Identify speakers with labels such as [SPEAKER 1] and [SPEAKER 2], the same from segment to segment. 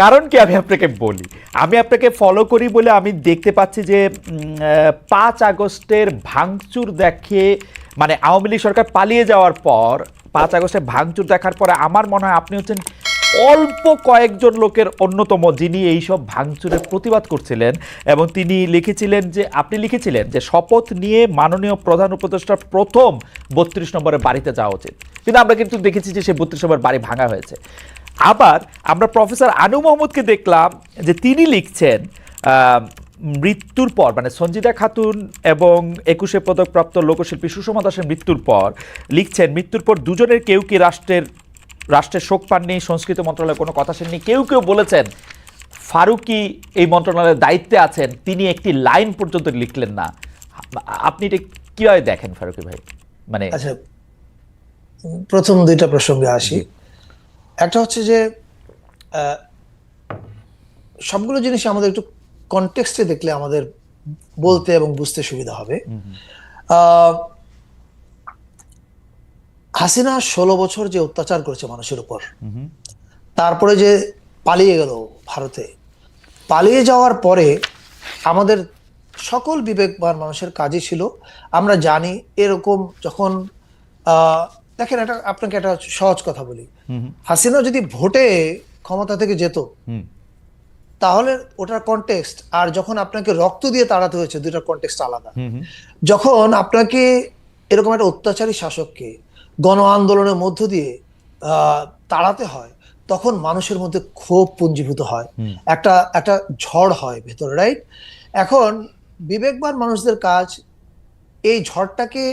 [SPEAKER 1] কারণ কি আমি আপনাকে বলি? আমি আপনাকে ফলো করি বলে আমি দেখতে পাচ্ছি যে পাঁচ আগস্টের ভাঙচুর দেখে মানে আওয়ামী লীগ সরকার পালিয়ে যাওয়ার পর, পাঁচ আগস্টে ভাঙচুর দেখার পরে আমার মনে হয় আপনি হচ্ছেন অল্প কয়েকজন লোকের অন্যতম যিনি এইসব ভাঙচুরের প্রতিবাদ করছিলেন এবং তিনি লিখেছিলেন যে, আপনি লিখেছিলেন যে, শপথ নিয়ে মাননীয় প্রধান উপদেষ্টার প্রথম বত্রিশ নম্বরের বাড়িতে যাওয়া উচিত। কিন্তু আমরা কিন্তু দেখেছি যে সেই বত্রিশ নম্বর বাড়ি ভাঙা হয়েছে। আবার আমরা প্রফেসর আনু মোহাম্মদকে দেখলাম যে তিনি লিখছেন মৃত্যুর পর মানে সঞ্জিদা খাতুন এবং একুশে পদকপ্রাপ্ত লোকশিল্পী সুষমা দাসের মৃত্যুর পর লিখছেন মৃত্যুর পর দুজনের কেউ কি রাষ্ট্রের রাষ্ট্রের শোক পাননি? সংস্কৃতি মন্ত্রণালয়ে কোনো কথা শুননি? কেউ কেউ বলেছেন ফারুকি এই মন্ত্রণালয়ের দায়িত্বে আছেন তিনি একটি লাইন পর্যন্ত লিখলেন না। আপনি এটা কীভাবে দেখেন ফারুকি ভাই? মানে
[SPEAKER 2] আচ্ছা প্রথম দুইটা প্রসঙ্গে আসি। একটা হচ্ছে যে সবগুলো জিনিস আমাদের একটু কনটেক্সটে দেখলে আমাদের বলতে এবং বুঝতে সুবিধা হবে। হাসিনা ষোলো বছর যে অত্যাচার করেছে মানুষের উপর তারপরে যে পালিয়ে গেল ভারতে পালিয়ে যাওয়ার পরে আমাদের সকল বিবেকবান মানুষের কাজই ছিল আমরা জানি এরকম যখন আহ, দেখেন একটা আপনাকে একটা সহজ কথা বলি। হাসিনা যদি ভোটে ক্ষমতা থেকে যেত তাহলে ওটার কনটেক্সট আর যখন আপনাকে রক্ত দিয়ে তাড়াতে হয়েছে দুইটার কনটেক্সট আলাদা। যখন আপনাকে এরকম একটা অত্যাচারী শাসককে গণ আন্দোলনের মধ্য দিয়ে আহ, তাড়াতে হয় তখন মানুষের মধ্যে ক্ষোভ পুঞ্জীভূত হয়। একটা একটা ঝড় হয় ভেতরে রাইট এখন বিবেকবান মানুষদের কাজ এই ঝড়টাকে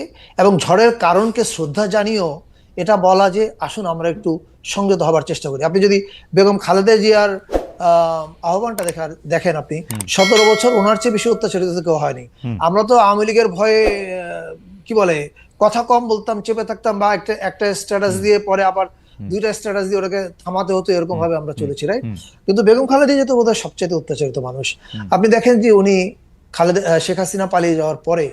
[SPEAKER 2] এবং ঝড়ের কারণকে শ্রদ্ধা জানিয়েও এটা বলা যে আসুন আমরা একটু সংযত হবার চেষ্টা করি। আপনি যদি বেগম খালেদা জিয়ার আহ, আহ্বানটা দেখার দেখেন আপনি সতেরো বছর ওনার চেয়ে বেশি অত্যাচারিত কেউ হয়নি। আমরা তো আওয়ামী লীগের ভয়ে কি বলে কথা কম বলতাম চেপে থাকতাম বা একটা একটা স্ট্যাটাস দিয়ে পরে আবার দুইটা স্ট্যাটাস দিয়ে ওটাকে থামাতে হতো এরকম ভাবে আমরা চলেছি রাইট কিন্তু বেগম খালেদা জিয়া তো বোধহয় সবচেয়ে অত্যাচারিত মানুষ। আপনি দেখেন যে উনি খালেদা শেখ হাসিনা পালিয়ে যাওয়ার পরে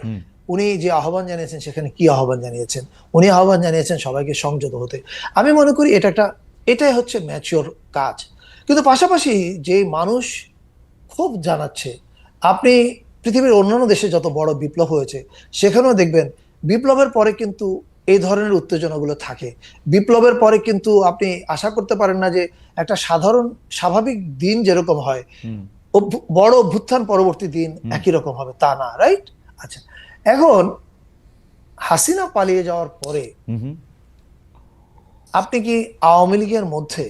[SPEAKER 2] উনি যে আহ্বান জানিয়েছেন সেখানে কি আহ্বান জানিয়েছেন? উনি আহ্বান জানিয়েছেন সবাইকে সংযত হতে। আমি মনে করি এটা একটা এটাই হচ্ছে ম্যাচিওর কাজ। কিন্তু পাশাপাশি যে মানুষ খুব জানাচ্ছে আপনি পৃথিবীর অন্যান্য দেশে যত বড় বিপ্লব হয়েছে সেখানেও দেখবেন বিপ্লবের পরে কিন্তু এই ধরনের উত্তেজনাগুলো থাকে। বিপ্লবের পরে কিন্তু আপনি আশা করতে পারেন না যে একটা সাধারণ স্বাভাবিক দিন যেরকম হয় বড় অভ্যুত্থান পরবর্তী দিন একই রকম হবে। তা না রাইট আচ্ছা। এখন হাসিনা পালিয়ে যাওয়ার পরে আপনি কি আওয়ামী লীগের মধ্যে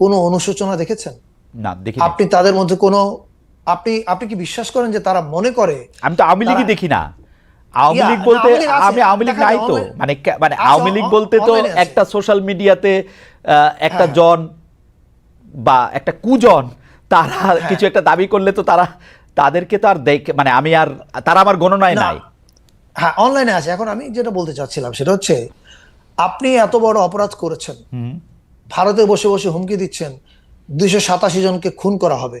[SPEAKER 2] কোনো অনুশোচনা দেখেছেন?
[SPEAKER 1] না দেখি
[SPEAKER 2] আপনি তাদের মধ্যে কোনো আপনি আপনি কি বিশ্বাস করেন যে তারা মনে করে
[SPEAKER 1] আমি তো আওয়ামী লীগই দেখি না। আওয়ামী লীগ বলতে আমি আওয়ামী লীগ নাই তো। মানে মানে আওয়ামী লীগ বলতে তো একটা সোশ্যাল মিডিয়াতে একটা
[SPEAKER 2] হ্যাঁ।
[SPEAKER 1] জন বা একটা কুজন তারা কিছু একটা দাবি করলে তো তারা তাদেরকে তো আর দেখে মানে আমি আর তারা আমার গণনায় নাই।
[SPEAKER 2] হ্যাঁ অনলাইনে আছে। এখন আমি যেটা বলতে চাচ্ছিলাম সেটা হচ্ছে আপনি এত বড় অপরাধ করেছেন। ভারতে বসে বসে হুমকি দিচ্ছেন দুইশো সাতাশি জনকে খুন করা হবে।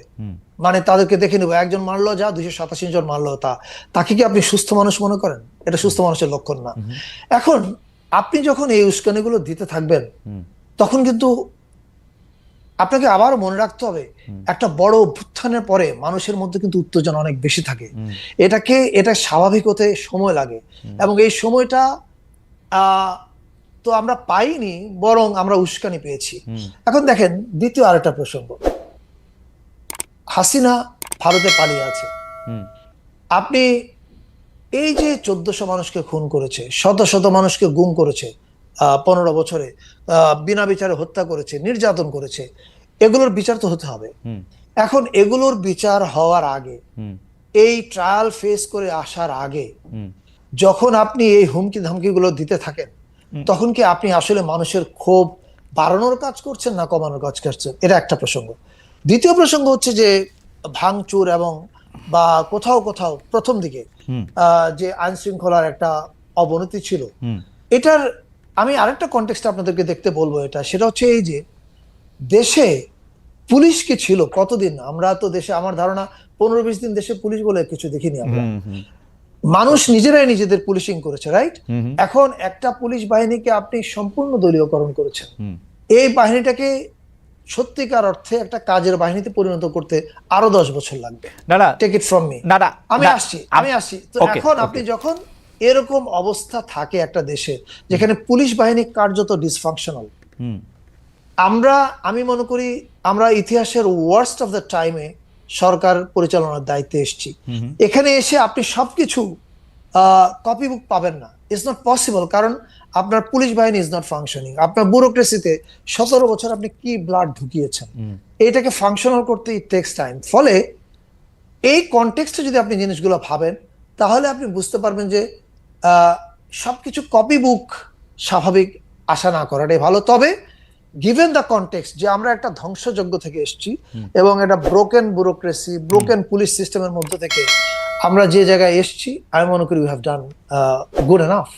[SPEAKER 2] মানে তাদেরকে দেখে নেব একজন মারলো যা দুইশো সাতাশি জন মারলো তা। তাকে কি আপনি সুস্থ মানুষ মনে করেন? এটা সুস্থ মানুষের লক্ষণ না। এখন আপনি যখন এই উস্কানিগুলো দিতে থাকবেন তখন কিন্তু আপনাকে আবার মনে রাখতে হবে একটা বড় অভ্যুত্থানের পরে মানুষের মধ্যে কিন্তু উত্তেজনা অনেক বেশি থাকে। এটাকে এটা স্বাভাবিক হতে সময় লাগে। এবং এই সময়টা তো আমরা পাইনি বরং আমরা উস্কানি পেয়েছি। এখন দেখেন দ্বিতীয় আরেকটা প্রসঙ্গ। হাসিনা ভারতে পালিয়ে আছে। আপনি এই যে চোদ্দশো মানুষকে খুন করেছে শত শত মানুষকে গুম করেছে পনেরো বছরে বিনা বিচারে হত্যা করেছে নির্যাতন করেছে এগুলোর বিচার তো হতে হবে। এখন এগুলোর বিচার হওয়ার আগে এই ট্রায়াল ফেস করে আসার আগে যখন আপনি এই হুমকি ধামকিগুলো দিতে থাকেন তখন কি আপনি আসলে মানুষের ক্ষোভ বাড়ানোর কাজ করছেন না কমানোর কাজ করছেন? এটা একটা প্রসঙ্গ। দ্বিতীয় প্রসঙ্গ হচ্ছে যে ভাঙচুর এবং বা কোথাও কোথাও প্রথম দিকে আহ, যে আইন শৃঙ্খলার একটা অবনতি ছিল এটার আমি আরেকটা কনটেক্সট আপনাদেরকে দেখতে বলব এটা সেটা হচ্ছে এই যে দেশে পুলিশ কি ছিল কতদিন? আমরা তো দেশে আমার ধারণা পনেরো বিশ দিন দেশে পুলিশ বলে কিছু দেখিনি আমরা। মানুষ নিজেরাই নিজেদের পুলিশিং করেছে রাইট। এখন একটা পুলিশ বাহিনীকে আপনি সম্পূর্ণ দলীয়করণ করেছেন। এই বাহিনীটাকে সত্যিকার অর্থে একটা কাজের বাহিনীতে পরিণত করতে আরও দশ বছর লাগবে।
[SPEAKER 1] না না।
[SPEAKER 2] টেক ইট ফ্রম মি
[SPEAKER 1] না না
[SPEAKER 2] আমি আসছি
[SPEAKER 1] আমি
[SPEAKER 2] আসছি। তো এখন আপনি যখন এরকম অবস্থা থাকে একটা দেশে যেখানে পুলিশ বাহিনী কার্যত ডিসফাংশনাল
[SPEAKER 1] হুম,
[SPEAKER 2] আমরা আমি মনে করি আমরা ইতিহাসের ওয়ার্স্ট অফ দ্য টাইমে সরকার পরিচালনার দায়িত্বে এসেছি। এখানে এসে আপনি সবকিছু কপি বুক পাবেন না। ইটস নট পসিবল কারণ আপনার পুলিশ বাহিনী ইজ নট ফাংশনিং আপনার ব্যুরোক্রেসিতে সতেরো বছর আপনি কি ব্লাড ঢুকিয়েছেন?
[SPEAKER 1] হুম,
[SPEAKER 2] এইটাকে ফাংশনাল করতে ইট টেক্স টাইম ফলে এই কনটেক্সটে যদি আপনি জিনিসগুলো ভাবেন তাহলে আপনি বুঝতে পারবেন যে আহ, সবকিছু কপি বুক স্বাভাবিক আশা না করাটাই ভালো। তবে গিভেন দ্য কনটেক্সট যে আমরা একটা ধ্বংসযজ্ঞ থেকে এসেছি এবং একটা ব্রোকেন ব্যুরোক্রেসি ব্রোকেন পুলিশ সিস্টেমের মধ্যে থেকে আমরা যে জায়গায় এসেছি আমি মনে করি we have done good enough